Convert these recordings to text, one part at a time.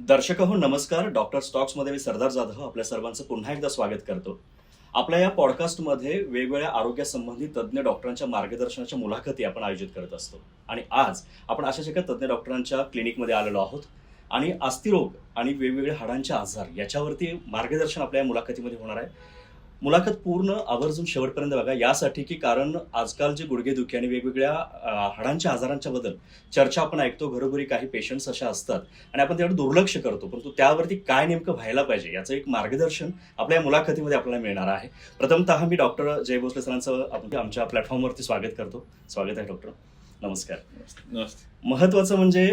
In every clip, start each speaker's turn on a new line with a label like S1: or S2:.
S1: दर्शक हो नमस्कार. डॉक्टर स्टॉक्समध्ये मी सरदार जाधव आपल्या सर्वांचं पुन्हा एकदा स्वागत करतो. आपल्या या पॉडकास्टमध्ये वेगवेगळ्या आरोग्यासंबंधी तज्ज्ञ डॉक्टरांच्या मार्गदर्शनाच्या मुलाखती आपण आयोजित करत असतो. आणि आज आपण अशाच एका तज्ज्ञ डॉक्टरांच्या क्लिनिकमध्ये आलेलो आहोत. आणि अस्थिरोग आणि वेगवेगळे हाडांचे आजार याच्यावरती मार्गदर्शन आपल्या या मुलाखतीमध्ये होणार आहे. मुलाखत पूर्ण आवर्जून शेवटपर्यंत बघा. यासाठी की कारण आजकाल जे गुडघेदुखी आणि वेगवेगळ्या हाडांच्या आजारांच्या बद्दल चर्चा आपण ऐकतो. घरोघरी काही पेशंट्स अशा असतात. आणि आपण त्यावर दुर्लक्ष करतो. परंतु त्यावरती काय नेमकं व्हायला पाहिजे याचं एक मार्गदर्शन आपल्या या मुलाखतीमध्ये आपल्याला मिळणार आहे. प्रथमतः मी डॉक्टर जय भोसले सरांचं आपण आमच्या प्लॅटफॉर्मवरती स्वागत करतो. स्वागत आहे डॉक्टर. नमस्कार. महत्वाचं म्हणजे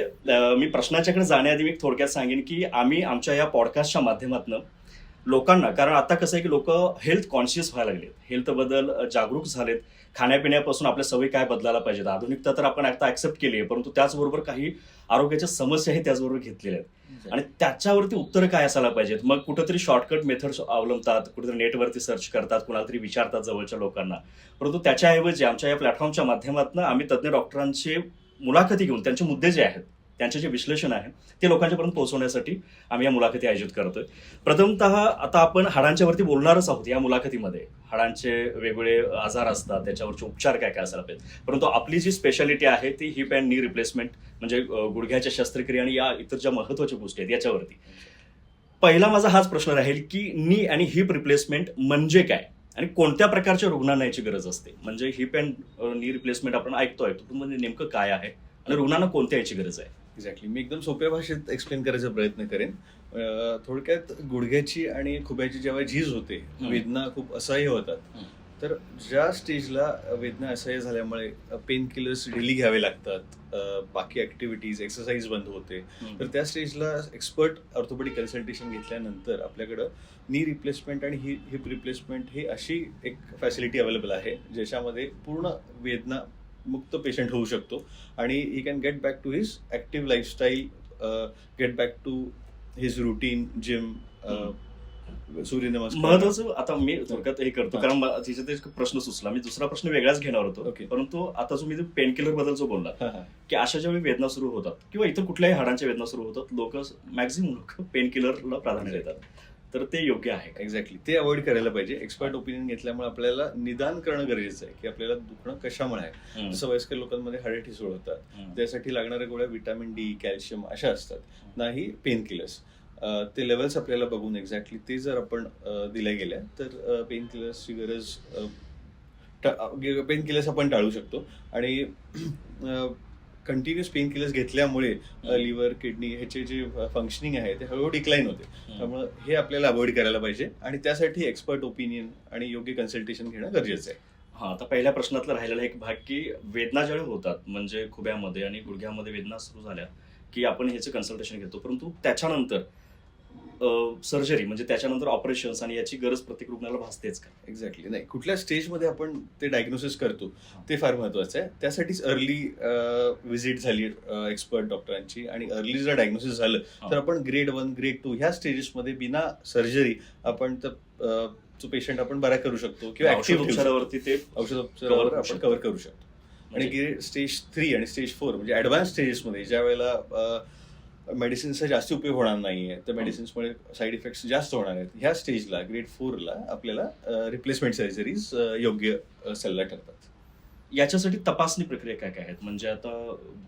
S1: मी प्रश्नाच्याकडे जाण्याआधी मी थोडक्यात सांगेन की आम्ही आमच्या या पॉडकास्टच्या माध्यमातून लोकांना कारण आता कसं आहे की लोक हेल्थ कॉन्शियस व्हायला लागलेत. हेल्थबद्दल अं, जागरूक झालेत. खाण्यापिण्यापासून आपल्या सवयी काय बदलायला पाहिजेत? आधुनिकता तर आपण आता ऍक्सेप्ट केली आहे परंतु त्याचबरोबर काही आरोग्याच्या समस्याही त्याचबरोबर घेतलेल्या आहेत. आणि त्याच्यावरती उत्तर काय असायला पाहिजेत? मग कुठंतरी शॉर्टकट मेथड्स अवलंबतात कुठेतरी नेटवरती सर्च करतात कुणाला तरी विचारतात जवळच्या लोकांना. परंतु त्याच्याऐवजी आमच्या या प्लॅटफॉर्मच्या माध्यमातून आम्ही तज्ज्ञ डॉक्टरांची मुलाखती घेऊन त्यांचे मुद्दे जे आहेत त्यांचे जे विश्लेषण आहे ते लोकांच्यापर्यंत पोहोचवण्यासाठी आम्ही या मुलाखती आयोजित करतोय. प्रथमतः आता आपण हाडांच्या वरती बोलणारच आहोत या मुलाखतीमध्ये. हाडांचे वेगवेगळे आजार असतात त्याच्यावरचे उपचार काय काय असायला पाहिजे परंतु आपली जी स्पेशालिटी आहे ती हिप अँड नी रिप्लेसमेंट म्हणजे गुडघ्याच्या शस्त्रक्रिया आणि या इतर ज्या महत्त्वाच्या गोष्टी आहेत याच्यावरती. पहिला माझा हाच प्रश्न राहील की नी आणि हिप रिप्लेसमेंट म्हणजे काय? आणि कोणत्या प्रकारच्या रुग्णांना याची गरज असते? म्हणजे हिप अँड नी रिप्लेसमेंट आपण ऐकतो ऐकतो म्हणजे नेमकं काय आहे? आणि रुग्णांना कोणत्या याची गरज आहे?
S2: एक्झॅक्टली मी एकदम सोप्या भाषेत एक्सप्लेन करायचा प्रयत्न करेन. थोडक्यात गुडघ्याची आणि खुब्याची जेव्हा झीज होते. वेदना खूप असह्य होतात. तर ज्या स्टेजला वेदना असह्य झाल्यामुळे पेन किलर्स डेली घ्यावे लागतात. बाकी ऍक्टिव्हिटीज एक्सरसाइज बंद होते. तर त्या स्टेजला एक्सपर्ट ऑर्थोपेडिक कन्सल्टेशन घेतल्यानंतर आपल्याकडं नी रिप्लेसमेंट आणि ही हिप रिप्लेसमेंट ही अशी एक फॅसिलिटी अवेलेबल आहे ज्याच्यामध्ये पूर्ण वेदना मुक्त पेशंट होऊ शकतो आणि he can get back to his active lifestyle get back to his routine gym suryanamaskar
S1: महत्वाचं आता मी थोडक्यात हे करतो. कारण तिच्यात एक प्रश्न सुचला मी दुसरा प्रश्न वेगळाच घेणार होतो. परंतु आता तुम्ही पेन किलरबद्दल जो बोलला. की अशा ज्यावेळी वेदना सुरू होतात किंवा इतर कुठल्याही हाडांच्या वेदना सुरू होतात लोक मॅक्झिमम लोक पेन किलरला प्राधान्य देतात तर ते योग्य आहे?
S2: एक्झॅक्टली ते अवॉइड करायला पाहिजे. एक्सपर्ट ओपिनियन घेतल्यामुळे आपल्याला निदान करणं गरजेचं आहे की आपल्याला दुखणं कशामुळे आहे. जसं वयस्कर लोकांमध्ये हाडे ठिसूळ होतात. त्यासाठी लागणाऱ्या गोळ्या विटॅमिन डी कॅल्शियम अशा असतात. नाही पेन किलर्स ते लेवल्स आपल्याला बघून एक्झॅक्टली ते जर आपण दिल्या गेल्या तर पेन किलर्सची गरज पेन किलर्स आपण टाळू शकतो. आणि कंटिन्युअस पेन किलर्स घेतल्यामुळे लिव्हर किडनी ह्याचे जे फंक्शनिंग आहे ते हळूहळू डिक्लाईन होते. त्यामुळे हे आपल्याला अवॉइड करायला पाहिजे. आणि त्यासाठी एक्सपर्ट ओपिनियन आणि योग्य कन्सल्टेशन घेणं गरजेचं आहे.
S1: हा आता पहिल्या प्रश्नातला राहिलेला एक भाग की वेदना ज्यावेळी होतात म्हणजे खुब्यामध्ये आणि गुडघ्यामध्ये वेदना सुरू झाल्या की आपण ह्याचं कन्सल्टेशन घेतो. परंतु त्याच्यानंतर सर्जरी म्हणजे त्याच्यानंतर ऑपरेशन्स आणि याची गरज प्रत्येक रुग्णाला भासतेच का?
S2: एक्झॅक्टली नाही कुठल्या स्टेजमध्ये आपण ते डायग्नोसिस करतो ते फार महत्वाचं आहे. त्यासाठीच अर्ली व्हिजिट झाली एक्सपर्ट डॉक्टरांची आणि अर्ली जर डायग्नोसिस झालं. तर आपण ग्रेड वन ग्रेड टू ह्या स्टेजेसमध्ये बिना सर्जरी आपण तर तो पेशंट आपण बरा करू शकतो किंवा
S1: औषध
S2: ऍक्टिव्ह
S1: उपचारावरती ते
S2: औषध
S1: cover
S2: उपचारावर
S1: करू
S2: आपण. कव्हर करू शकतो. आणि
S1: म्हणजे-
S2: स्टेज थ्री आणि स्टेज फोर म्हणजे ऍडव्हान्स स्टेजेसमध्ये ज्या वेळेला मेडिसिन्सचा जास्त उपयोग होणार नाहीये. तर मेडिसिन्समुळे साईड इफेक्ट्स जास्त होणार आहेत. ह्या स्टेजला ग्रेड फोरला आपल्याला रिप्लेसमेंट सर्जरीज योग्य सल्ला ठरतात.
S1: याच्यासाठी तपासणी प्रक्रिया काय काय आहेत? म्हणजे आता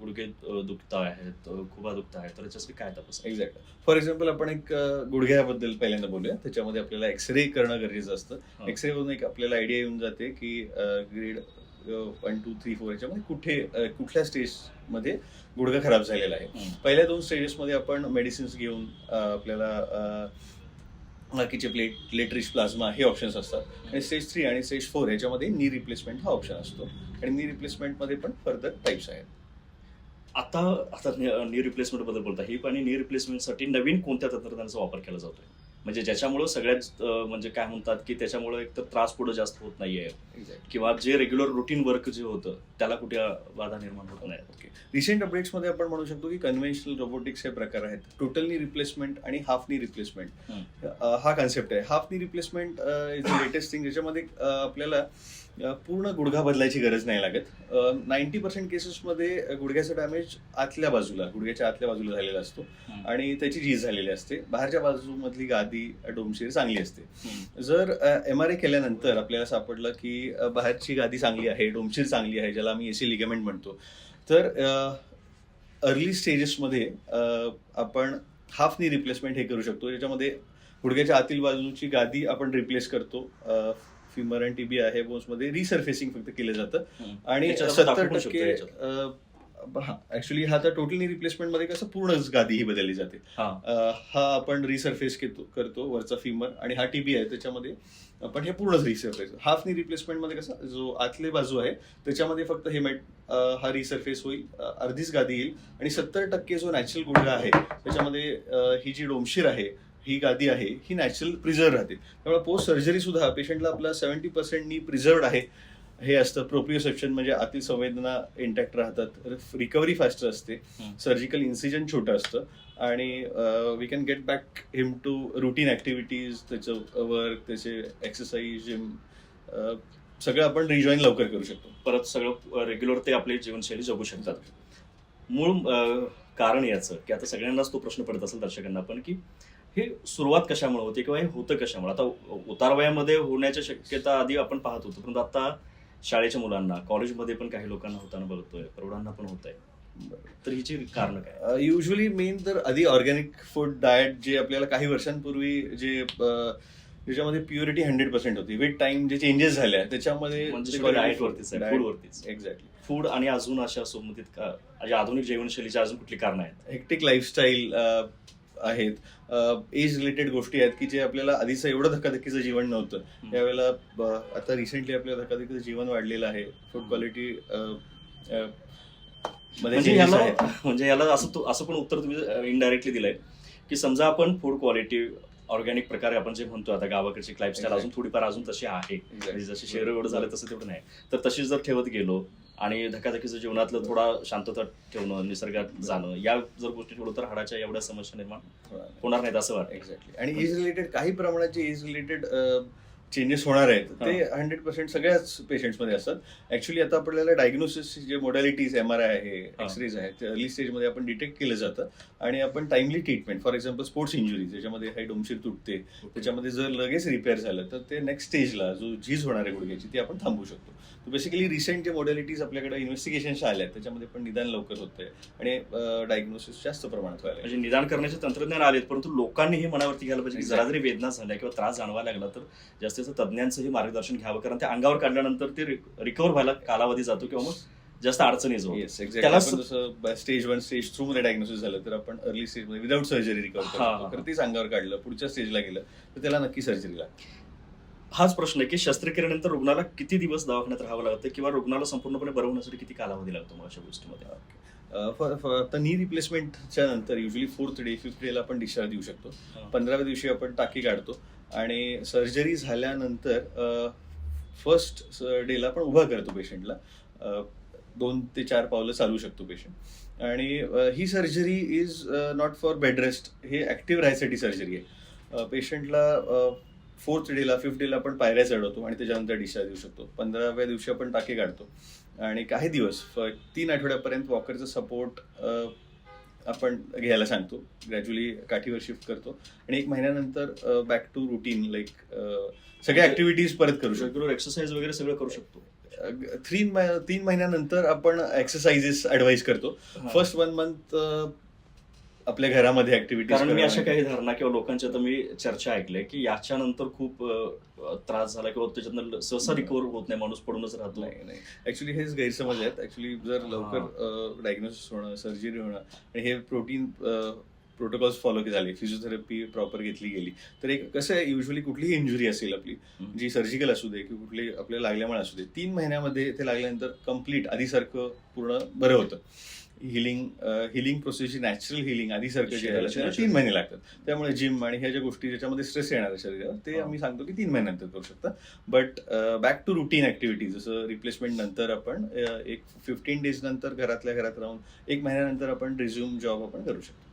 S1: गुडघे दुखता आहेत खुबा दुखता आहेत तर याच्यासाठी काय तपास? आहे?
S2: एक्झॅक्ट फॉर एक्झाम्पल आपण एक गुडघ्याबद्दल पहिल्यांदा बोलूया. त्याच्यामध्ये आपल्याला एक्सरे करणं गरजेचं. असतं. एक्सरे वरून एक आपल्याला आयडिया येऊन जाते की grade one two three four याच्यामध्ये कुठे कुठल्या स्टेजमध्ये गुडघा खराब झालेला आहे. पहिल्या दोन स्टेजेसमध्ये आपण मेडिसिन्स घेऊन आपल्याला बाकीचे प्लेट प्लेटरिच प्लाझ्मा हे ऑप्शन्स असतात. आणि स्टेज थ्री आणि स्टेज फोर ह्याच्यामध्ये नी रिप्लेसमेंट हा ऑप्शन असतो. आणि नी रिप्लेसमेंटमध्ये पण फर्दर टाईप्स आहेत.
S1: आता आता नी रिप्लेसमेंटबद्दल बोलता हिप आणि नी रिप्लेसमेंटसाठी नवीन कोणत्या तंत्रज्ञानाचा वापर केला जातोय? म्हणजे ज्याच्यामुळं सगळ्यात म्हणजे काय म्हणतात की त्याच्यामुळे एक तर त्रास पुढे जास्त होत नाहीये. किंवा जे रेग्युलर रुटीन वर्क जे होतं त्याला कुठे बाधा निर्माण होत नाही.
S2: ओके रिसेंट अपडेट्समध्ये आपण म्हणू शकतो की कन्व्हेन्शनल रोबोटिक्स हे प्रकार आहेत. टोटल नी रिप्लेसमेंट आणि हाफ नी रिप्लेसमेंट. हा कन्सेप्ट आहे. Half knee replacement is the latest thing ज्याच्यामध्ये आपल्याला पूर्ण गुडघा बदलायची गरज नाही लागत. नाईन्टी पर्सेंट केसेसमध्ये गुडघ्याचा डॅमेज आतल्या बाजूला गुडघ्याच्या आतल्या बाजूला झालेला असतो. आणि त्याची झीज झालेली असते. बाहेरच्या बाजूमधली गादी डोमशीर चांगली असते. जर एम आर आय केल्यानंतर आपल्याला सापडलं की बाहेरची गादी चांगली आहे डोमशीर चांगली आहे ज्याला आम्ही एसी लिगमेंट म्हणतो तर अर्ली स्टेजेसमध्ये आपण हाफ नी रिप्लेसमेंट हे करू शकतो. याच्यामध्ये गुडघ्याच्या आतील बाजूची गादी आपण रिप्लेस करतो. फिमर अँड टीबी आहे बोन्समध्ये रिसर्फेसिंग फक्त केलं जातं. आणि सत्तर
S1: दाखवू पण.
S2: हा ऍक्च्युली हा तर टोटली रिप्लेसमेंटमध्ये कसं पूर्णच गादी ही बदलली जाते.
S1: हा.
S2: हा आपण रिसर्फेस करतो वरचा फिमर आणि हा टीबी आहे त्याच्यामध्ये आपण हे पूर्णच रिसर्फेस हाफ नी रिप्लेसमेंटमध्ये कसं जो आतली बाजू आहे त्याच्यामध्ये फक्त हे मेट हा रिसर्फेस होईल अर्धीच गादी येईल आणि सत्तर टक्के जो नॅचरल गुडघा आहे त्याच्यामध्ये ही जी डोमशीर आहे ही गादी आहे ही नॅचरल प्रिझर्व राहते. त्यामुळे पोस्ट सर्जरी सुद्धा पेशंटला आपला सेव्हन्टी पर्सेंटनी प्रिझर्वड आहे. हे असतं. प्रोप्रिओसेप्शन म्हणजे आतील संवेदना इंटॅक्ट राहतात. रिकव्हरी फास्टर असते. सर्जिकल इन्सिजन छोटं असतं. आणि we can get back him to routine activities त्याचं वर्क त्याचे एक्सरसाइज जिम सगळं आपण रिजॉईन लवकर करू शकतो.
S1: परत सगळं रेग्युलर ते आपली जीवनशैली जगू शकतात. मूळ अं, कारण याचं की आता सगळ्यांनाच तो प्रश्न पडत असेल दर्शकांना पण की हे सुरुवात कशामुळे होते किंवा हे होतं कशामुळे? आता उतार वयामध्ये होण्याच्या शक्यता आधी आपण पाहत होतो परंतु आता शाळेच्या मुलांना कॉलेजमध्ये पण काही लोकांना होताना बघतोय प्रौढांना पण होत आहे तर हिची कारण काय?
S2: युजली मेन तर आधी ऑर्गॅनिक फूड डाएट जे आपल्याला काही वर्षांपूर्वी जे ज्याच्यामध्ये प्युरिटी हंड्रेड पर्सेंट होती विथ टाइम जे चेंजेस झाले त्याच्यामध्ये
S1: म्हणजे वरतीच आहे फूड
S2: एक्झॅक्टली
S1: आणि अजून अशा सोबतीत का म्हणजे आधुनिक जीवनशैलीची अजून कुठली कारण आहेत?
S2: हेक्टिक लाईफस्टाईल आहेत. एज रिलेटेड गोष्टी आहेत की जे आपल्याला आधीचं एवढं धकाधकीचं जीवन नव्हतं त्यावेळेला आता रिसेंटली आपल्या धकाधकीचं जीवन वाढलेलं आहे फूड क्वालिटी
S1: म्हणजे याला. म्हणजे याला असं तो- असं पण उत्तर तुम्ही इनडायरेक्टली दिलंय की समजा आपण फूड क्वालिटी ऑर्गॅनिक प्रकारे आपण जे म्हणतो आता गावाकडची लाईफस्टाईल अजून. थोडीफार अजून तशी आहे
S2: Exactly.
S1: म्हणजे जसे शहर एवढं झालं तसं तेवढं नाही तर तशी जर ठेवत गेलो आणि धकाधकीचं जीवनातलं थोडा शांतता ठेवणं निसर्गात जाणं या जर गोष्टी ठेवलं तर हाडाच्या एवढ्या समस्या निर्माण होणार नाहीत असं वाटतं.
S2: एक्झॅक्टली आणि एज रिलेटेड काही प्रमाणात जे एज रिलेटेड चेंजेस होणार आहेत. ते हंड्रेड पर्सेंट सगळ्याच पेशंट्समध्ये असतात. ऍक्च्युली आता आपल्याला डायग्नोसिस जे मोडॅलिटीज एम आर आय आहे. एक्सरेज आहेत ते अर्ली स्टेजमध्ये आपण डिटेक्ट केलं जातं. आणि आपण timely treatment for example sports injury ज्याच्यामध्ये काही डोमशीर तुटते त्याच्यामध्ये जर लगेच रिपेअर झालं तर ते नेक्स्ट स्टेजला जो झीज होणार आहे गुडघ्याची ती आपण थांबू शकतो. बेसिकली रिसेंट जे मोडॅलिटीज आपल्याकडे इन्व्हेस्टिगेशनच्या आल्या आहेत त्याच्यामध्ये पण निदान लवकर होतंय. आणि डायग्नोसिस जास्त प्रमाणात व्हायला.
S1: म्हणजे निदान करण्याचे तंत्रज्ञान आलेत परंतु लोकांनी हे मनावरती घ्यायला पाहिजे की जरा. जरी वेदना झाल्या किंवा त्रास जाणवायला लागला तर जास्तीत जास्त तज्ज्ञांचंही मार्गदर्शन घ्यावं कारण ते अंगावर काढल्यानंतर ते रिकवर व्हायला कालावधी जातो किंवा मग जास्त अडचणी
S2: स्टेज वन स्टेज थ्रू मध्ये डायग्नोसिस झालं तर आपण अर्ली स्टेजमध्ये विदाऊट सर्जरी रिकवर
S1: हा.
S2: तर तेच अंगावर काढलं पुढच्या स्टेजला गेलं तर त्याला नक्की सर्जरी लागते.
S1: हाच प्रश्न आहे की शस्त्रक्रियेनंतर रुग्णाला किती दिवस दवाखान्यात राहावं लागतं किंवा रुग्णाला संपूर्णपणे बरं होण्यासाठी किती कालावधी लागतो मग अशा गोष्टीमध्ये?
S2: आता नी रिप्लेसमेंटच्या नंतर युजली फोर्थ डे फिफ्थ डेला आपण डिस्चार्ज देऊ शकतो. पंधराव्या दिवशी आपण टाकी काढतो. आणि सर्जरी झाल्यानंतर फर्स्ट डेला आपण उभा करतो पेशंटला दोन ते चार पावलं चालू शकतो पेशंट आणि ही surgery is not for bed rest हे ऍक्टिव्ह राहायसाठी सर्जरी आहे. पेशंटला फोर्थ डेला फिफ्थ डेला आपण पायऱ्या चढवतो आणि त्याच्यानंतर डिस्चार्ज देऊ शकतो. पंधराव्या दिवशी आपण टाके काढतो. आणि काही दिवस फ- तीन आठवड्यापर्यंत वॉकरचा सपोर्ट आपण घ्यायला सांगतो. ग्रॅज्युअली काठीवर शिफ्ट करतो. आणि एक महिन्यानंतर बॅक टू रुटीन लाईक सगळ्या ऍक्टिव्हिटीज परत करू शकतो.
S1: एक्सरसाइज वगैरे सगळं करू शकतो.
S2: थ्री तीन महिन्यानंतर आपण एक्सरसाइजेस ऍडवाइस करतो. फर्स्ट वन मंथ आपल्या घरामध्ये ऍक्टिव्हिटीज
S1: कारण मी अशा काही धारणा किंवा लोकांच्या तर मी चर्चा ऐकल्या की याच्यानंतर खूप त्रास झाला किंवा त्याच्यातनं सहसा रिकवर होत नाही माणूस पडूनच राहतो
S2: नाही. ऍक्च्युली हेच गैरसमज आहेत. ऍक्च्युली जर लवकर डायग्नोसिस होणं सर्जरी होणं आणि हे प्रोटीन प्रोटोकॉल्स फॉलो झाले फिजिओथेरपी प्रॉपर घेतली गेली तर एक कसं आहे युजली कुठलीही इंजुरी असेल आपली. जी सर्जिकल असू दे की कुठली आपल्याला लागल्यामुळे असू दे तीन महिन्यामध्ये ते लागल्यानंतर कंप्लीट आधीसारखं पूर्ण बरं होतं. हिलिंग हिलिंग प्रोसेसची नॅचरल हिलिंग आधीसारखं जे झालं तीन महिने लागतात. त्यामुळे जिम आणि ह्या ज्या गोष्टी ज्याच्यामध्ये स्ट्रेस येणार आहे शरीरावर ते. आम्ही सांगतो की तीन महिन्यानंतर करू शकता. But back to routine activity जसं रिप्लेसमेंट नंतर आपण अ, एक फिफ्टीन डेज नंतर घरातल्या घरात राहून एक महिन्यानंतर आपण रिझ्यूम जॉब आपण करू शकतो.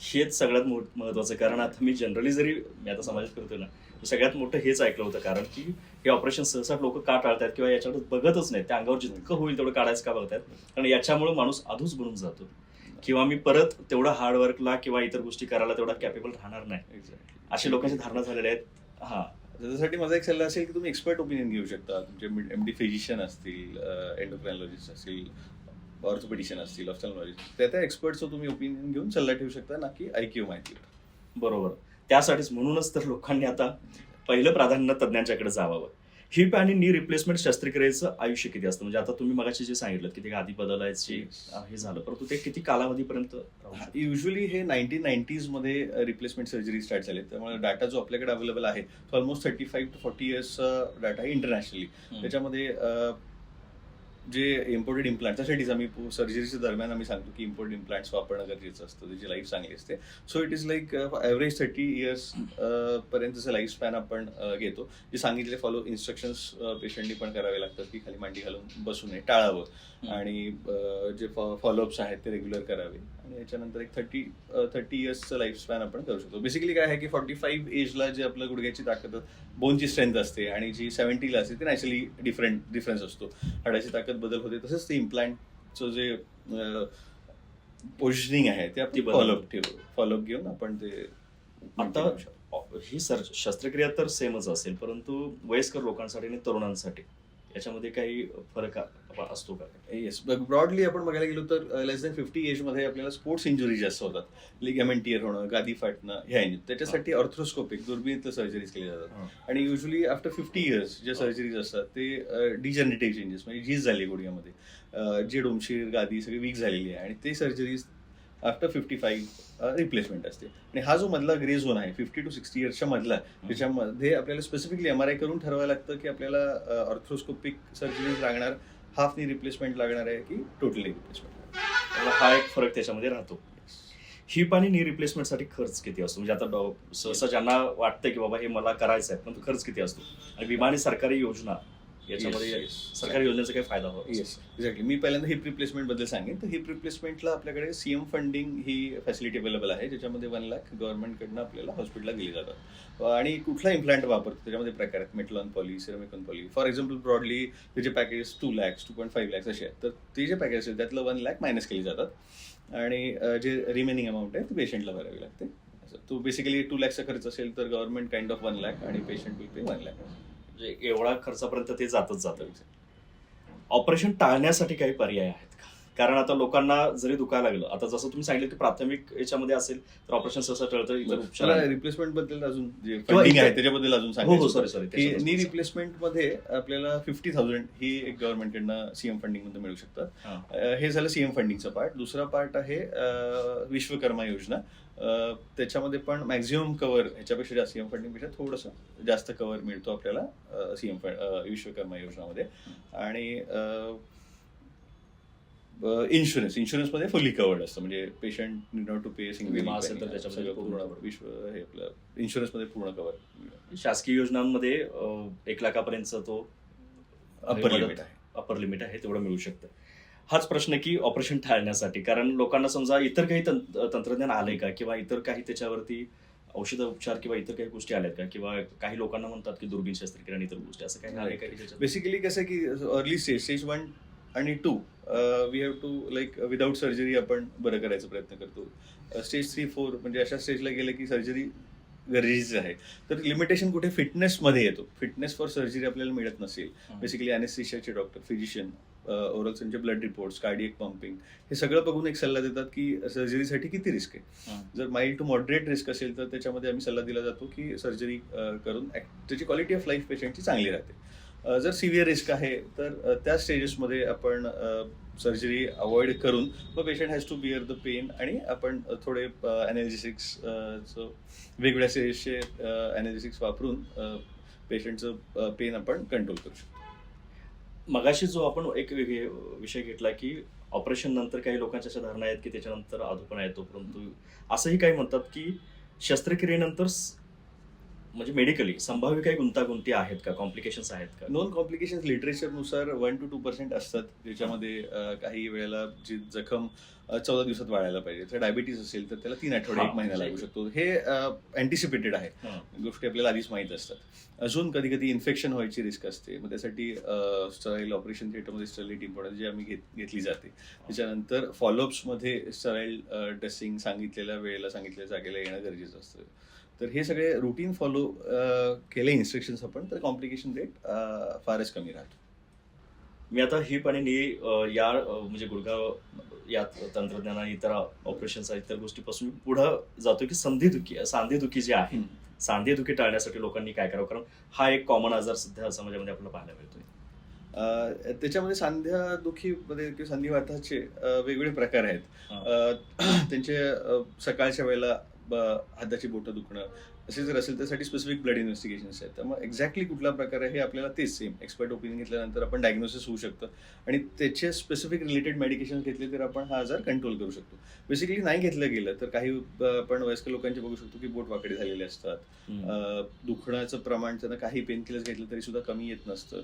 S1: हेच सगळ्यात महत्वाचं कारण आता मी जनरली जरी मी आता समाजात करतोय ना सगळ्यात मोठं हेच ऐकलं होतं कारण की हे ऑपरेशन सहसा लोक का टाळतात किंवा याच्याकडे बघतच नाही त्या अंगावर जितकं होईल तेवढं काढायचं का बघतात कारण याच्यामुळे माणूस अधूच बनून जातो. किंवा मी परत तेवढा हार्डवर्कला किंवा इतर गोष्टी करायला तेवढा कॅपेबल राहणार नाही. अशी लोकांची धारणा झालेल्या आहेत. हा.
S2: त्याच्यासाठी माझा एक सल्ला असेल की तुम्ही एक्सपर्ट ओपिनियन घेऊ शकता. तुमचे एम डी फिजिशियन असतील एंडोक्रायनॉलॉजिस्ट असतील ऑर्थोपेडिशियन असतील ऑफ्थॅल्मॉलॉजिस्ट त्या त्या एक्सपर्टचं तुम्ही ओपिनियन घेऊन सल्ला ठेवू शकता ना की ऐक्यू माहिती.
S1: बरोबर. त्यासाठीच म्हणूनच तर लोकांनी आता पहिलं प्राधान्य तज्ज्ञांच्याकडे जावावं हिप आणि नी रिप्लेसमेंट शस्त्रक्रियेचं आयुष्य किती असतं? म्हणजे आता तुम्ही मगाशी जे सांगितलं की ते आधी बदलायची हे झालं परंतु ते किती कालावधीपर्यंत?
S2: युजली हे नाईन्टीन नाईन्टीजमध्ये रिप्लेसमेंट सर्जरी स्टार्ट झाले. त्यामुळे डाटा जो आपल्याकडे अवेलेबल आहे तो almost thirty five to forty इयर्सचा data आहे इंटरनॅशनली. त्याच्यामध्ये अं, जे इम्पोर्टेड इम्प्लांट त्यासाठीच आम्ही सर्जरीच्या दरम्यान आम्ही सांगतो की इम्पोर्टेड इम्प्लांट्स वापरणं गरजेचं असतं. त्याची लाईफ चांगली असते. So it is like average thirty years पर्यंतचं life span आपण अं, घेतो जे सांगितले फॉलो इन्स्ट्रक्शन्स पेशंटनी पण करावे लागतात की खाली मांडी घालून बसू नये टाळावं. आणि अं, जे फॉलोअप्स आहेत ते रेग्युलर करावे. आणि याच्यानंतर एक थर्टी थर्टी इयर्सचं लाईफ स्पॅन आपण करू शकतो. बेसिकली काय आहे की फॉर्टी फाईव्ह एजला जे आपलं गुडघ्याची ताकद बोनची स्ट्रेंथ असते आणि जी सेव्हन्टीला असते ते नॅचरली डिफरंट डिफरन्स असतो. हाडाची ताकद बदल होते. तसंच ते इम्प्लांटचं जे पोझिशनिंग आहे ते
S1: बदल.
S2: फॉलोअप ठेवू फॉलोअप घेऊन आपण ते
S1: आता ही सर शस्त्रक्रिया तर सेमच असेल परंतु वयस्कर लोकांसाठी आणि तरुणांसाठी. याच्यामध्ये काही फरक असतो का?
S2: येस ब्रॉडली आपण बघायला गेलो तर लेस दॅन फिफ्टी एजमध्ये आपल्याला स्पोर्ट्स इंजुरी जास्त होतात. लिगामेंट टिअर होणं गादी फाटणं ह्या इंजुरी त्याच्यासाठी ऑर्थ्रोस्कोपिक दुर्बिणीतल्या सर्जरीज केल्या जातात. आणि युजली आफ्टर फिफ्टी इयर्स ज्या. सर्जरीज असतात ते डिजनरेटिव्ह चेंजेस म्हणजे झीज झाली गुडघ्यामध्ये. जे डोमशीर गादी सगळी वीक झालेली आहे. आणि ते surgeries after fifty five replacement असते. आणि हा जो मधला ग्रे झोन आहे फिफ्टी टू सिक्स्टी इयर्सच्या मधला त्याच्यामध्ये आपल्याला स्पेसिफिकली एम आर आय करून ठरवावं लागतं की आपल्याला ऑर्थ्रोस्कोपिक सर्जरीज लागणार हाफ नी रिप्लेसमेंट लागणार आहे की टोटली रिप्लेसमेंट
S1: हा एक फरक त्याच्यामध्ये राहतो. हिप आणि नी रिप्लेसमेंटसाठी खर्च किती असतो? म्हणजे आता डॉ- सहसा ज्यांना वाटतं की बाबा हे मला करायचं आहे परंतु खर्च किती असतो? आणि विमा आणि सरकारी योजना याच्यामध्ये. सरकारी योजनेचा काही फायदा होतो
S2: एक्झॅक्टली मी पहिल्यांदा हिप रिप्लेसमेंटबद्दल सांगेन. तर हिप रिप्लेसमेंटला आपल्याकडे सीएम फंडिंग ही फॅसिलिटी अवेलेबल आहे ज्याच्यामध्ये वन लाख गव्हर्नमेंटकडनं आपल्याला हॉस्पिटलला दिली जातात. आणि कुठला इम्प्लांट वापरतो त्याच्यामध्ये प्रकार आहेत. Metal on poly ceramic on poly for example broadly त्याचे package two lakhs two point five lakhs असे आहेत तर ते जे पॅकेज असेल त्यातलं वन लॅक मायनस केली जातात. आणि जे रिमेनिंग अमाऊंट आहे ती पेशंटला भरावी लागते. तो बेसिकली टू लॅक्सचा खर्च असेल तर government kind of one lakh आणि patient will pay one lakh
S1: म्हणजे एवढा खर्चापर्यंत ते जातच जातं. ऑपरेशन टाळण्यासाठी काही पर्याय आहेत. कारण आता लोकांना जरी दुखायला लागलं आता जसं तुम्ही सांगितलं की प्राथमिक याच्यामध्ये असेल तर ऑपरेशन सहसा टळतं इतर उपचार
S2: रिप्लेसमेंटबद्दल अजून जे आहे त्याच्याबद्दल अजून
S1: हो
S2: सांगायचं
S1: सॉरी सॉरी
S2: की नी रिप्लेसमेंटमध्ये आपल्याला फिफ्टी थाउजंड ही एक गव्हर्नमेंटकडनं सीएम फंडिंगमध्ये मिळू शकतात
S1: हा.
S2: अं, हे झालं सीएम फंडिंगचं पार्ट दुसरा पार्ट आहे अं, विश्वकर्मा योजना. अं, त्याच्यामध्ये पण मॅक्झिमम कव्हर ह्याच्यापेक्षा जास्त सीएम फंडिंगपेक्षा थोडंसं जास्त कव्हर मिळतो आपल्याला सीएम विश्वकर्मा योजनामध्ये. आणि इन्शुरन्समध्ये फुल्ली कवर्ड असतं. म्हणजे patient not to pay single
S1: विमा असेल तर त्याच्यामध्ये पूर्ण.
S2: विश्व हे आपलं इन्शुरन्समध्ये पूर्ण कव्हर
S1: शासकीय योजनांमध्ये एक लाखापर्यंतचा तो
S2: अप्पर लिमिट आहे.
S1: अपर लिमिट आहे तेवढं मिळू शकतं. हाच प्रश्न की ऑपरेशन टाळण्यासाठी. कारण लोकांना समजा इतर काही तंत- तंत्रज्ञान आलंय का? किंवा इतर काही त्याच्यावरती औषध उपचार किंवा इतर काही गोष्टी आल्यात का? किंवा काही लोकांना म्हणतात की दुर्बीण शस्त्रक्रिया आणि इतर गोष्टी असं काही?
S2: बेसिकली कसं आहे की अर्ली स्टेज स्टेज वन आणि two we have to like without surgery आपण बरं करायचा प्रयत्न करतो. स्टेज थ्री फोर म्हणजे अशा स्टेजला गेलं की सर्जरी गरजेची आहे. तर लिमिटेशन कुठे फिटनेसमध्ये येतो. फिटनेस फॉर सर्जरी आपल्याला मिळत नसेल. बेसिकली अनेस्थेशियाचे डॉक्टर फिजिशियन ओरलसनचे ब्लड रिपोर्ट्स कार्डियक पंपिंग हे सगळं बघून एक सल्ला देतात की सर्जरीसाठी किती रिस्क आहे. जर माइल्ड टू मॉडरेट रिस्क असेल तर त्याच्यामध्ये आम्ही सल्ला दिला जातो की सर्जरी करून त्याची क्वालिटी ऑफ लाईफ पेशंटची चांगली राहते. जर सिव्हिअर रिस्क आहे तर त्या स्टेजेसमध्ये आपण सर्जरी अवॉइड करून मग patient has to bear the pain आणि आपण थोडे अनालिसिक्स वेगवेगळ्या स्टेजेसचे अनालिसिक्स वापरून पेशंटचं पेन आपण कंट्रोल करू शकतो.
S1: मगाशी जो आपण एक वेगळे विषय घेतला की ऑपरेशन नंतर काही लोकांच्या अशा धारणा आहेत की त्याच्यानंतर आधुपणा येतो परंतु असंही काही म्हणतात की शस्त्रक्रियेनंतर म्हणजे मेडिकली संभाव्य काही गुंतागुंती आहेत का? कॉम्प्लिकेशन्स आहेत का?
S2: नॉन कॉम्प्लिकेशन लिटरेचरनुसार वन टू टू पर्सेंट असतात. ज्याच्यामध्ये काही वेळेला जी जखम चौदा दिवसात वाढायला पाहिजे. तर डायबिटीस असेल तर त्याला तीन आठवडे एक महिना लागू शकतो. हे अँटिसिपेटेड आहे. गोष्टी आपल्याला आधीच माहीत असतात. अजून कधी कधी इन्फेक्शन व्हायची रिस्क असते. मग त्यासाठी स्टराईल ऑपरेशन थिएटरमध्ये स्टराईल इम्पॉर्टंट जी आम्ही घेत घेतली जाते. त्याच्यानंतर फॉलोअप्समध्ये स्टराईल ड्रेसिंग सांगितलेल्या वेळेला सांगितलेल्या जागेला येणं गरजेचं असतं. तर हे सगळे रुटीन फॉलो केले इन्स्ट्रक्शन्स आपण तर कॉम्प्लिकेशन रेट फारच कमी राहतो.
S1: मी आता हिप आणि नी या म्हणजे गुडघा या तंत्रज्ञान आणि इतर ऑपरेशनचा इतर गोष्टीपासून पुढं जातो की संधीदुखी सांधेदुखी जी आहे सांधेदुखी टाळण्यासाठी लोकांनी काय करावं? कारण हा एक कॉमन आजार सध्या समाजामध्ये आपल्याला पाहायला मिळतोय.
S2: अ, त्याच्यामध्ये सांध्या दुखीमध्ये किंवा संधिवाताचे वेगवेगळे प्रकार आहेत. त्यांचे सकाळच्या वेळेला हाताची बोटं दुखणं असे जर असेल त्यासाठी स्पेसिफिक ब्लड इन्व्हेस्टिगेशन्स आहेत. त्यामुळे एक्झॅक्टली कुठला प्रकार आहे हे आपल्याला तेच सेम एक्सपर्ट ओपिनियन घेतल्यानंतर आपण डायग्नोसिस होऊ शकतं. आणि त्याचे स्पेसिफिक रिलेटेड मेडिकेशन घेतले तर आपण हा आजार कंट्रोल करू शकतो. बेसिकली नाही घेतलं गेलं तर काही आपण वयस्कर लोकांचे बघू शकतो की बोट वाकडे झालेले असतात. दुखण्याचं प्रमाण त्यांना काही पेन किलर्स घेतलं तरी सुद्धा कमी येत नसतं.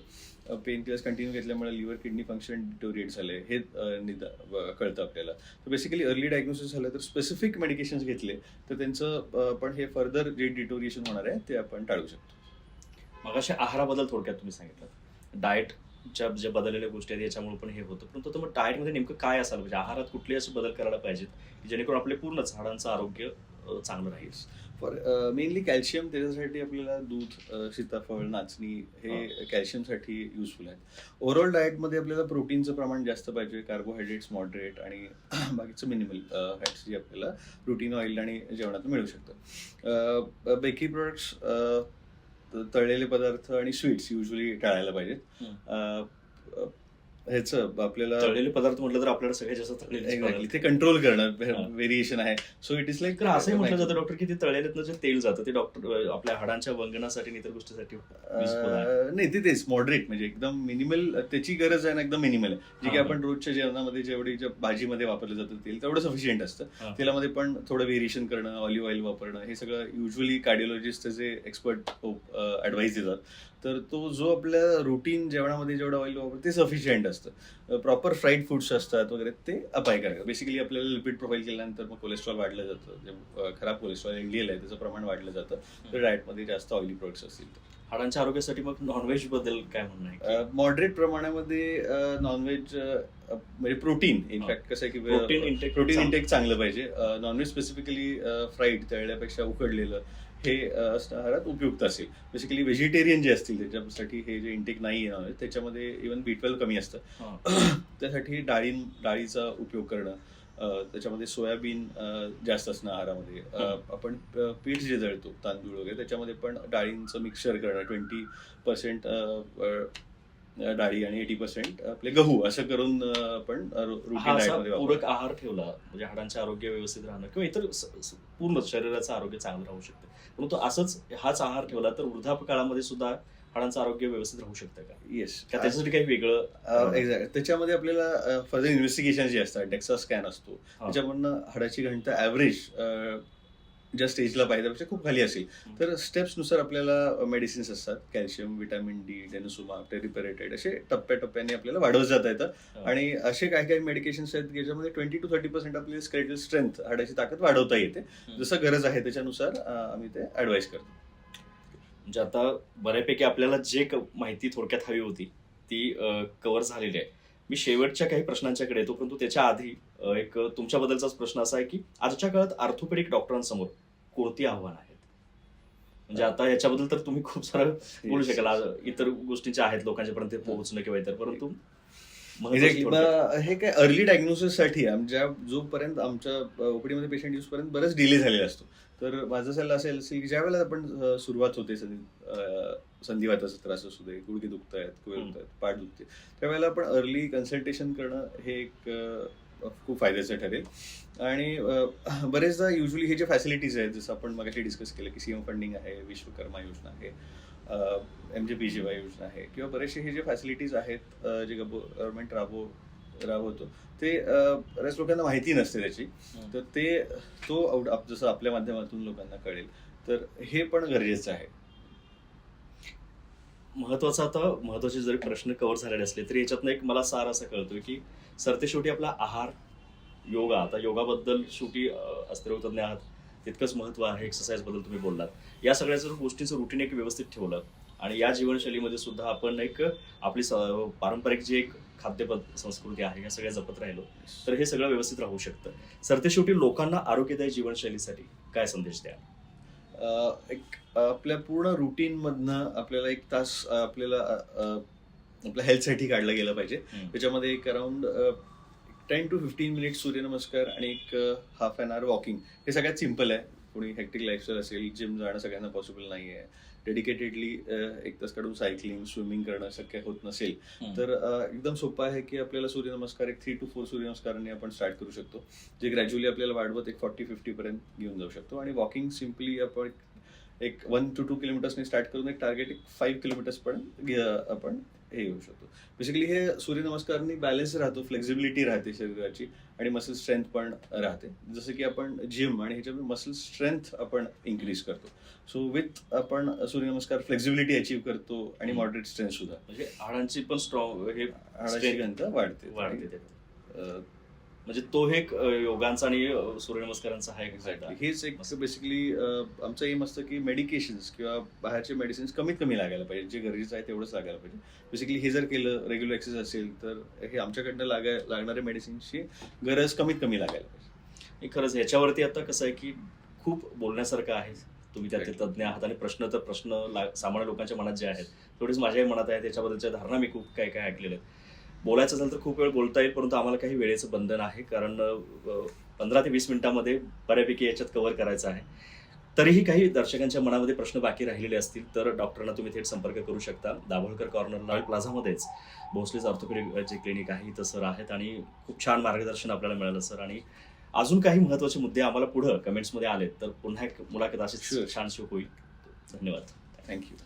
S2: पेन किलर्स कंटिन्यू घेतल्यामुळे लिव्हर किडनी फंक्शन डिटोरिएट झाले हे निदा कळतं आपल्याला. तर बेसिकली अर्ली डायग्नोसिस झालं तर स्पेसिफिक मेडिकेशन्स घेतले तर त्यांचं पण हे फर्दर डिटोरिएशन होणार आहे ते आपण टाळू शकतो.
S1: मग अशा आहाराबद्दल थोडक्यात तुम्ही सांगितलं. डाएटच्या ज्या बदललेल्या गोष्टी आहेत याच्यामुळे पण हे होतं. परंतु तर मग डाएटमध्ये नेमकं काय असायला पाहिजे? आहारात कुठले असे बदल करायला पाहिजेत की जेणेकरून आपले पूर्ण झाडांचं आरोग्य चांगलं राहील?
S2: फॉर मेनली कॅल्शियम त्याच्यासाठी आपल्याला दूध अ, सीताफळ नाचणी हे कॅल्शियमसाठी युजफुल आहेत. ओव्हरऑल डाएटमध्ये आपल्याला प्रोटीनचं प्रमाण जास्त पाहिजे कार्बोहायड्रेट्स मॉडरेट आणि बाकीचं मिनिमल फॅट्स जे आपल्याला प्रोटीन ऑइल आणि जेवणातून मिळू शकतं. बेकरी प्रोडक्ट्स तळलेले पदार्थ आणि स्वीट्स युजली टाळायला पाहिजेत. ह्याचं आपल्याला
S1: तळलेले पदार्थ म्हटलं तर आपल्याला सगळ्यात जास्त तळलेले.
S2: ते कंट्रोल करणं. व्हेरिएशन आहे सो इट इज लाईक
S1: असंही म्हटलं जातं डॉक्टर की ते तळलेल्यातनं जे तेल जातं ते डॉक्टर आपल्या हाडांच्या वंगणासाठी इतर गोष्टीसाठी
S2: नाही ते तेच मॉडरेट म्हणजे एकदम मिनिमल त्याची गरज आहे ना एकदम मिनिमल आहे जी की. आपण रोजच्या जेवणामध्ये जेवढी ज्या भाजीमध्ये वापरलं जातं तेल तेवढं सफिशियंट असतं. तेलामध्ये पण थोडं व्हेरिएशन करणं ऑलिव्ह ऑइल वापरणं हे सगळं युजली कार्डिओलॉजिस्ट त्याचे एक्सपर्ट ऍडवाइस देतात तर तो जो आपल्या रुटीन जेवणामध्ये जेवढं ऑइल वापरतो ते सफिशियंट असतं. प्रॉपर फ्राईड फूड्स असतात वगैरे ते अपाय करायचं बेसिकली आपल्याला लिपिड प्रोफाईल केल्यानंतर मग कोलेस्ट्रॉल वाढलं जातं. जे खराब कोलेस्ट्रॉल एलडीएल आहे त्याचं प्रमाण वाढलं जातं. तर डाएटमध्ये जास्त ऑइली प्रोडक्ट्स असतील तर.
S1: हाडांच्या आरोग्यासाठी मग नॉनव्हेजबद्दल काय म्हणणं आहे?
S2: मॉडरेट प्रमाणामध्ये नॉनव्हेज म्हणजे प्रोटीन इनफॅक्ट कसं आहे
S1: प्रोटीन
S2: की
S1: इंटेक
S2: प्रोटीन इंटेक चांगलं. पाहिजे. नॉनव्हेज स्पेसिफिकली फ्राईड तळल्यापेक्षा उकडलेलं. हे असणं आहारात उपयुक्त असेल. बेसिकली व्हेजिटेरियन जे असतील त्याच्यासाठी हे जे इंटेक नाही आहे नॉनव्हेज त्याच्यामध्ये इव्हन बी ट्वेल्व कमी असतं. त्यासाठी डाळी डाळीचा उपयोग करणं त्याच्यामध्ये सोयाबीन जास्त असणं आहारामध्ये. आपण पीठ जे जळतो तांदूळ वगैरे त्याच्यामध्ये पण डाळींचं मिक्सचर करणं ट्वेंटी पर्सेंट डाळी आणि एटी पर्सेंट आपले गहू असं करून आपण
S1: पूरक आहार ठेवला म्हणजे हाडांचे आरोग्य व्यवस्थित राहणं किंवा इतर पूर्ण शरीराचं आरोग्य चांगलं राहू शकतं. परंतु असंच हाच आहार ठेवला तर वृद्धाप काळामध्ये सुद्धा हाडांचं आरोग्य व्यवस्थित राहू शकतं का?
S2: येस
S1: का त्याच्यासाठी काही वेगळं
S2: एक्झॅक्ट त्याच्यामध्ये आपल्याला फर्दर इन्व्हेस्टिगेशन जे असतात डेक्सा स्कॅन असतो. त्याच्यामधनं हाडाची घनता ॲव्हरेज ज्या स्टेजला पाहिजे त्यापेक्षा खूप खाली असेल. तर स्टेप्सनुसार आपल्याला मेडिसिन्स असतात. Calcium vitamin D denosumab teriparatide असे टप्प्याटप्प्याने आपल्याला वाढवत जाता येतं.
S1: हा.
S2: आणि असे काही काही मेडिकेशन्स आहेत ज्याच्यामध्ये ट्वेंटी टू थर्टी पर्सेंट आपली स्केलेटल स्ट्रेंथ हाडाची ताकद वाढवता येते. जसं गरज आहे त्याच्यानुसार आम्ही ते ऍडवाइस करतो.
S1: म्हणजे आता बऱ्यापैकी आपल्याला जे माहिती थोडक्यात हवी होती ती कव्हर झालेली आहे. मी शेवटच्या काही प्रश्नांच्याकडे येतो परंतु त्याच्या आधी एक तुमच्याबद्दलचाच प्रश्न असा आहे की आजच्या काळात ऑर्थोपेडिक डॉक्टरांसमोर कोणती आव्हानं आहेत? म्हणजे आता याच्याबद्दल तर तुम्ही खूप सारं बोलू शकाल. इतर गोष्टींच्या आहेत लोकांच्या पर्यंत पोहोचणं किंवा इतर परंतु
S2: हे काय अर्ली डायग्नोसिससाठी आमच्या जोपर्यंत आमच्या ओपीडी मध्ये पेशंट यूज पर्यंत बराच डिले झालेला असतो. तर माझं सल्ला असेल असेल की ज्या वेळेला आपण सुरुवात होते संधिवाताचा त्रास असू दे गुडघे दुखत आहेत कुवे दुखत आहेत पाठ दुखते त्यावेळेला आपण अर्ली कन्सल्टेशन करणं हे एक खूप फायद्याचं ठरेल. आणि बरेचदा युजली हे जे फॅसिलिटीज आहेत जसं आपण मगाशी डिस्कस केलं की सीएम फंडिंग आहे विश्वकर्मा योजना आहे M J P G Y योजना आहे किंवा बरेचसे हे जे फॅसिलिटीज आहेत जे गव्हर्नमेंट राबव राबवतो ते बऱ्याच लोकांना माहिती नसते त्याची. तर ते तो आउट- जसं आपल्या माध्यमातून लोकांना कळेल. तर हे पण गरजेचं आहे.
S1: महत्त्वाचा आता महत्त्वाचे जरी प्रश्न कव्हर झालेले असले तरी याच्यातनं एक मला सार असं कळतोय की सरते शेवटी आपला आहार योगा. आता योगाबद्दल शेवटी अं, आहात. तितकंच महत्त्व आहे एक्सरसाइजबद्दल तुम्ही बोललात. या सगळ्या जर गोष्टींचं रुटीन एक व्यवस्थित ठेवलं आणि या जीवनशैलीमध्ये सुद्धा आपण एक आपली स- पारंपरिक जी एक खाद्यपद संस्कृती आहे या सगळ्या जपत राहिलो. तर हे सगळं व्यवस्थित राहू शकतं. सरतेशेवटी शेवटी लोकांना आरोग्यदायी जीवनशैलीसाठी काय संदेश द्या
S2: एक आपल्या पूर्ण रुटीनमधनं आपल्याला एक तास आपल्याला आपल्या हेल्थसाठी काढला गेला पाहिजे. त्याच्यामध्ये एक around ten to fifteen minute suryanamaskar आणि एक हाफ अन आवर वॉकिंग हे सगळ्यात सिंपल आहे. कोणी हेक्टिक लाईफस्टाईल असेल जिम जाणं सगळ्यांना पॉसिबल नाही आहे डेडिकेटेडली एक तास काढून सायकलिंग स्विमिंग करणं शक्य होत नसेल तर एकदम सोपं आहे की आपल्याला सूर्यनमस्कार एक थ्री टू फोर सूर्यनमस्कारांनी आपण स्टार्ट करू शकतो. जे ग्रॅज्युअली आपल्याला वाढवत एक फॉर्टी फिफ्टी पर्यंत घेऊन जाऊ शकतो. आणि वॉकिंग सिम्पली आपण एक वन टू टू किलोमीटर्सनी स्टार्ट करून एक टार्गेट एक फाईव्ह किलोमीटर्स पर्यंत घे- आपण हे येऊ शकतो. बेसिकली हे सूर्यनमस्कारनी बॅलन्स राहतो फ्लेक्झिबिलिटी राहते शरीराची आणि मसल स्ट्रेंथ पण राहते. जसं की आपण जिम आणि ह्याच्यामध्ये मसल स्ट्रेंथ आपण इन्क्रीज करतो. सो विथ आपण सूर्यनमस्कार फ्लेक्झिबिलिटी अचीव्ह करतो आणि. मॉडरेट स्ट्रेंथ सुद्धा.
S1: म्हणजे हाडांची पण स्ट्रॉंग हे
S2: हाडाची घनता वाढते.
S1: वाढते. म्हणजे तो हे एक योगांचा आणि सूर्यनमस्कारांचा हा एक.
S2: हेच एक बेसिकली आमचं एम असतं की मेडिकेशन्स किंवा बाहेरचे मेडिसिन्स कमीत कमी लागायला पाहिजे. जे गरजेचं आहे तेवढंच लागायला पाहिजे. बेसिकली हे जर केलं रेग्युलर एक्सरसाइज असेल तर हे आमच्याकडनं लागाय लागणाऱ्या मेडिसिन्सची गरज कमीत कमी लागायला पाहिजे.
S1: खरंच ह्याच्यावरती आता कसं आहे की खूप बोलण्यासारखं आहे. तुम्ही त्यातले. तज्ज्ञ आहात आणि प्रश्न तर प्रश्न सामान्य लोकांच्या मनात जे आहेत तेवढेच माझ्याही मनात आहे. त्याच्याबद्दलच्या धारणा मी खूप काय काय ऐकलेल्या आहेत. बोलायचं असेल तर खूप वेळ बोलता येईल परंतु आम्हाला काही वेळेचं बंधन आहे कारण पंधरा ते वीस मिनिटांमध्ये बऱ्यापैकी याच्यात कव्हर करायचं आहे. तरीही काही दर्शकांच्या मनामध्ये प्रश्न बाकी राहिलेले असतील तर डॉक्टरांना तुम्ही थेट संपर्क करू शकता. दाभोळकर कॉर्नर लाल प्लाझामध्येच. भोसलेच ऑर्थोपेडिक जे क्लिनिक आहे इथं सर आहेत आणि खूप छान मार्गदर्शन आपल्याला मिळालं सर आणि अजून काही महत्त्वाचे मुद्दे आम्हाला पुढं कमेंट्समध्ये आलेत तर पुन्हा एक मुलाखत
S2: Sure.
S1: अशीच छानशी होईल. धन्यवाद.
S2: थँक्यू